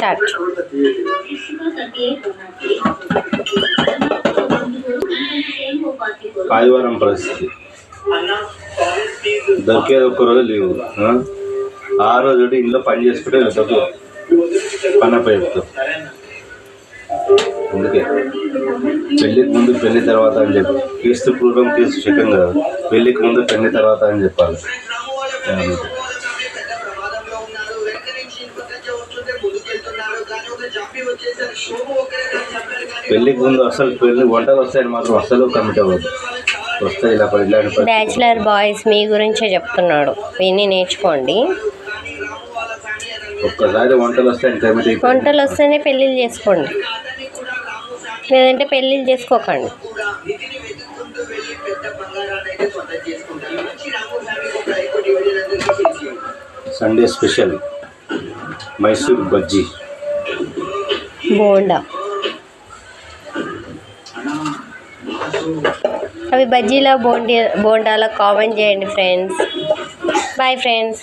Start ఆదివారం పరిస్థితి. దొరికేది ఒక్క రోజు లేవు ఆ? రోజు ఇంట్లో పని చేసుకుంటే వెళ్తాడు పని అప్పచెప్తాం అందుకే. పెళ్ళికి ముందు పెళ్ళి తర్వాత అని చెప్పి. క్రీస్తు పూర్వం క్రీస్తు చికెన్ కాదు. పెళ్ళికి ముందు పెళ్ళి తర్వాత అని చెప్పాలి. పెళ్ళికి ముందు అసలు పెళ్ళి వంటలు వస్తాయని మాత్రం అసలు కమిట్ అవ్వదు. వస్తాయి ఇలా ఇలాంటి బ్యాచిలర్ బాయ్స్ మీ గురించే చెప్తున్నాడు. విని నేర్చుకోండి. ఒక్కసారి వంటలు అయిపోయి వంటలు వస్తేనే పెళ్ళిళ్ళు చేసుకోండి. లేదంటే పెళ్ళిళ్ళు చేసుకోకండి. Sunday special Mysore bajji bonda. అవి బజ్జీలో బోండి బోండాలో కామెంట్ చేయండి ఫ్రెండ్స్. Bye friends